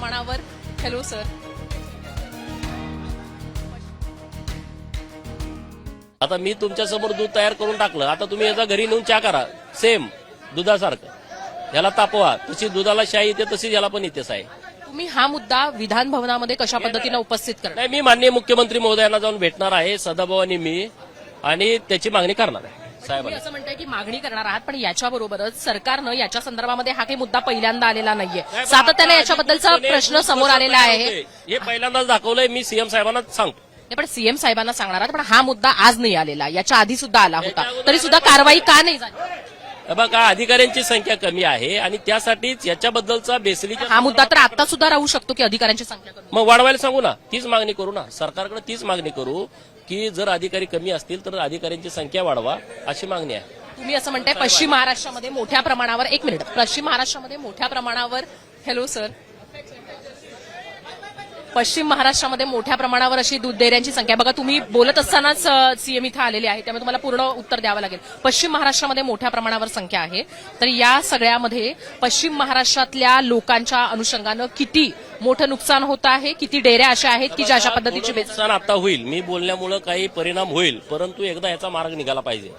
प्रमाणावर. Hello sir आता मी तुमच्यासमोर दूध तयार करून टाकलं. आता तुम्ही याचा घरी नेऊन चहा करा. सेम दुधासारखं. याला तापवा. तशी दुधाला शाई येते तशीच याला पण येतेच आहे तुम्ही हा मुद्दा विधान भवनामध्ये कशा पद्धतीने उपस्थित करणार नाही मी माननीय मुख्यमंत्री महोदयांना जाऊन भेटणार आहे. सदाभाऊ मी. आणि त्याची मागणी करणार आहे. तुम्ही असं म्हणताय की मागणी करणार आहात पण याच्याबरोबरच सरकारनं याच्या संदर्भामध्ये हा काही मुद्दा पहिल्यांदा आलेला नाहीये. सातत्याने याच्याबद्दलचा प्रश्न समोर आलेला आहे. हे पहिल्यांदाच दाखवलंय मी सीएम साहेबांना सांगतो. पण सीएम साहेबांना सांगणार आहात पण हा मुद्दा आज नाही आलेला. याच्या आधी सुद्धा आला होता. तरी सुद्धा कारवाई का नाही झाली? बघा अधिकाऱ्यांची संख्या कमी आहे आणि त्यासाठीच याच्याबद्दलचा बेसिक हा मुद्दा तर आता सुद्धा राहू शकतो की अधिकाऱ्यांची संख्या कमी. मग वाढवायला सांगू ना. तीच मागणी करू ना. सरकारकडे तीच मागणी करू की जर अधिकारी कमी असतील तर अधिकाऱ्यांची संख्या वाढवा अशी मागणी आहे. तुम्ही असं म्हणताय पश्चिम महाराष्ट्रामध्ये मोठ्या प्रमाणावर एक मिनिट पश्चिम महाराष्ट्रामध्ये मोठ्या प्रमाणावर हॅलो सर पश्चिम महाराष्ट्रामध्ये मोठ्या प्रमाणावर अशी दूध डेअऱ्यांची संख्या. बघा तुम्ही बोलत असतानाच सीएम इथं आलेले आहे. त्यामुळे तुम्हाला पूर्ण उत्तर द्यावं लागेल. पश्चिम महाराष्ट्रामध्ये मोठ्या प्रमाणावर संख्या आहे. तर या सगळ्यामध्ये पश्चिम महाराष्ट्रातल्या लोकांच्या अनुषंगानं किती मोठं नुकसान होत आहे किती डेऱ्या अशा आहेत की ज्या अशा पद्धतीची नुकसान आता होईल. मी बोलण्यामुळे काही परिणाम होईल परंतु एकदा याचा मार्ग निघाला पाहिजे.